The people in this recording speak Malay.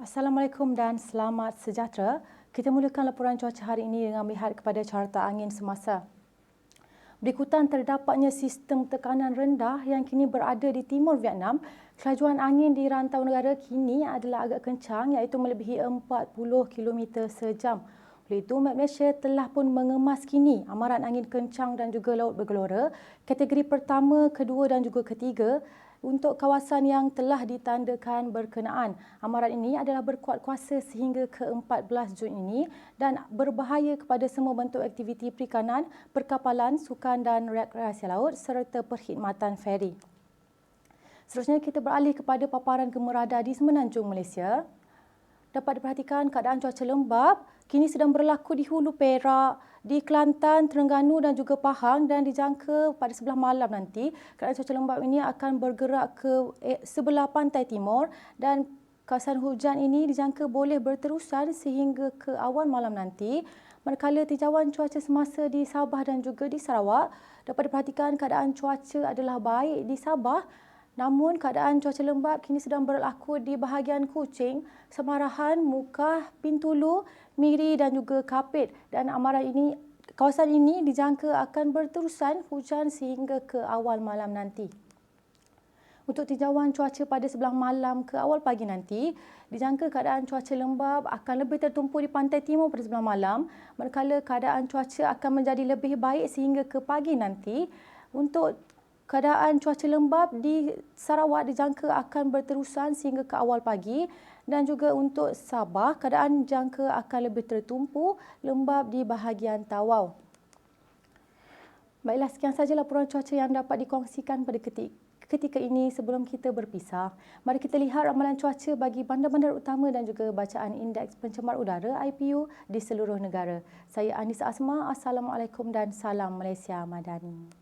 Assalamualaikum dan selamat sejahtera. Kita mulakan laporan cuaca hari ini dengan melihat kepada carta angin semasa. Berikutan terdapatnya sistem tekanan rendah yang kini berada di timur Vietnam, kelajuan angin di rantau negara kini adalah agak kencang iaitu melebihi 40 km sejam. Oleh itu, Malaysia telah pun mengemas kini amaran angin kencang dan juga laut bergelora kategori pertama, kedua dan juga ketiga untuk kawasan yang telah ditandakan berkenaan. Amaran ini adalah berkuat kuasa sehingga ke-14 Jun ini dan berbahaya kepada semua bentuk aktiviti perikanan, perkapalan, sukan dan rekreasi laut serta perkhidmatan feri. Seterusnya kita beralih kepada paparan gemerada di Semenanjung Malaysia. Dapat diperhatikan keadaan cuaca lembab kini sedang berlaku di Hulu Perak, di Kelantan, Terengganu dan juga Pahang dan dijangka pada sebelah malam nanti keadaan cuaca lembap ini akan bergerak ke eh, sebelah pantai timur dan kawasan hujan ini dijangka boleh berterusan sehingga ke awan malam nanti. Manakala tinjauan cuaca semasa di Sabah dan juga di Sarawak dapat diperhatikan keadaan cuaca adalah baik di Sabah Namun keadaan cuaca lembap kini sedang berlaku di bahagian Kuching, Semarahan, Mukah, Pintulu, Miri dan juga Kapit. Dan amaran ini kawasan ini dijangka akan berterusan hujan sehingga ke awal malam nanti. Untuk tinjauan cuaca pada sebelah malam ke awal pagi nanti, dijangka keadaan cuaca lembap akan lebih tertumpu di pantai timur pada sebelah malam, manakala keadaan cuaca akan menjadi lebih baik sehingga ke pagi nanti. Untuk keadaan cuaca lembap di Sarawak dijangka akan berterusan sehingga ke awal pagi dan juga untuk Sabah keadaan jangka akan lebih tertumpu lembap di bahagian Tawau. Baiklah sekian saja laporan cuaca yang dapat dikongsikan pada ketika Ketika ini sebelum kita berpisah, mari kita lihat ramalan cuaca bagi bandar-bandar utama dan juga bacaan indeks pencemar udara IPU di seluruh negara. Saya Anissa Asma, Assalamualaikum dan salam Malaysia Madani.